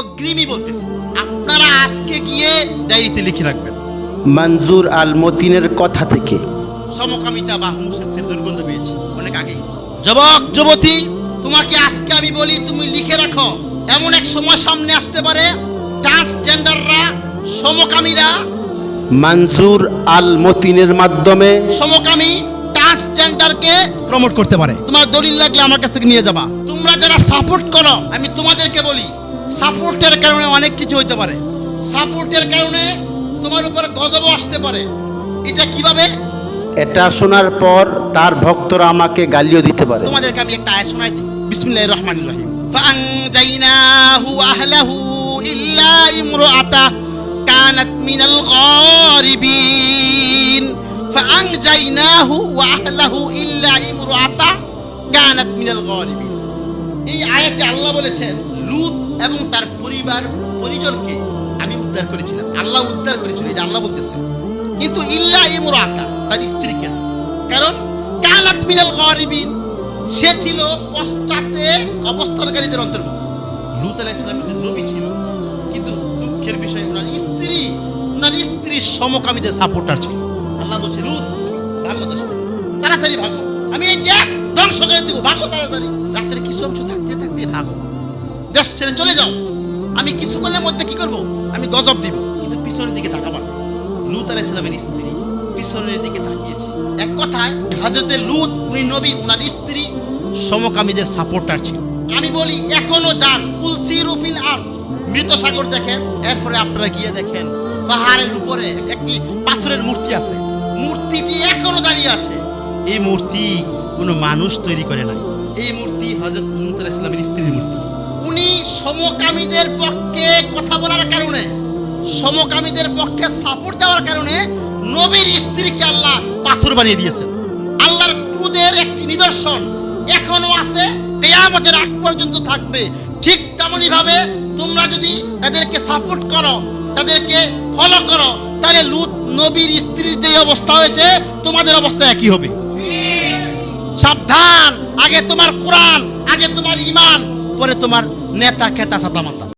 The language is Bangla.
অগ্রিমই বলতেছি আপনারা আজকে গিয়ে ডায়েরিতে লিখে রাখবেন। মঞ্জুর আল মতিনের কথা থেকে। সমকামিতা বা হোমোসেক্সের দুর্গন্ধ পেয়েছি অনেক আগেই। যুবক যুবতী তোমাকে আজকে আমি বলি তুমি লিখে রাখো। এমন এক সময় সামনে আসতে পারে ট্রান্সজেন্ডাররা সমকামীরা। মঞ্জুর আল মতিনের মাধ্যমে সমকামী ট্রান্সজেন্ডারকে প্রমোট করতে পারে। তোমার দলিল লাগলে আমার কাছ থেকে নিয়ে যাবা। তোমরা যারা সাপোর্ট করো আমি তোমাদেরকে বলি সাপোর্টের কারণে অনেক কিছু হইতে পারে। সাপোর্টের কারণে তোমার উপর গজবও আসতে পারে। এটা কীভাবে? এটা শোনার পর তার ভক্তরা আমাকে গালিও দিতে পারে। তোমাদেরকে আমি একটা আয়াত শোনাই দিই। বিসমিল্লাহির রহমানির রহিম। ফাআনজাইনাহু আহলাহু ইল্লা ইমরাআতা কানাত মিনাল গারিবিন। ফাআনজাইনাহু ওয়া আহলাহু ইল্লা ইমরাআতা কানাত মিনাল গারিবিন। এই আয়াতে আল্লাহ বলেছেন, লূত এবং তার পরিবার, পরিজনকে আমি উদ্ধার করেছিলাম। আল্লাহ উদ্ধার করেছিল এটা আল্লাহ বলতেছে কিন্তু ইল্লা ইমরাআতা তার স্ত্রীকে না কারণ কানাত মিনাল গারিবিন, সে ছিল পশ্চাতে অবস্থানকারীদের অন্তর্ভুক্ত। লুত আলাইহিস সালাম একজন নবী ছিল, কিন্তু দুঃখের বিষয়, ওনার স্ত্রী, ওনার স্ত্রীর সমকামীদের সাপোর্টার ছিল। আল্লাহ বলছে, লুত, ভাগো দেশ তাড়াতাড়ি ভাগো। আমি এই দেশ ধ্বংস করে দিব, ভাগো তাড়াতাড়ি। অংশ থাকতে থাকতে ভাগো। দেশ ছেড়ে চলে যাও। আমি কিছুক্ষণের মধ্যে কি করব? আমি গজব দিব। কিন্তু পিছনের দিকে তাকাবার না। লুত আলাইহিস সালামের স্ত্রী পিছনের দিকে তাকিয়েছে। এক কথায় হজরতের লুত, উনি নবী, উনার স্ত্রী, সমকামীদের সাপোর্টার ছিল। আমি বলি, এখনও যান তুলসি রুফিল আর মৃত সাগর দেখেন, এরপরে আপনারা গিয়ে দেখেন, পাহাড়ের উপরে একটি পাথরের মূর্তি আছে। মূর্তিটি এখনও দাঁড়িয়ে আছে। এই মূর্তি কোনো মানুষ তৈরি করে নাই। এই মূর্তি হজরত লুত আলাইহিস সালামের স্ত্রীর মূর্তি। উনি সমকামীদের পক্ষে কথা বলার কারণে, সমকামীদের পক্ষে সাপোর্ট দেওয়ার কারণে নবীর স্ত্রীকে আল্লাহ পাথর বানিয়ে দিয়েছেন। আল্লাহর ক্রুদের একটি নিদর্শন এখনও আছে তেয়ামতের আগ পর্যন্ত থাকবে। ঠিক তেমনই ভাবে তোমরা যদি তাদেরকে সাপোর্ট করো, তাদেরকে ফলো করো, তাহলে লুত নবীর স্ত্রীর যে অবস্থা হয়েছে, তোমাদের অবস্থা একই হবে। সাবধান! আগে তোমার কোরআন আগে তোমার ইমান পরে তোমার নেতা খেতা সাতা মাতা।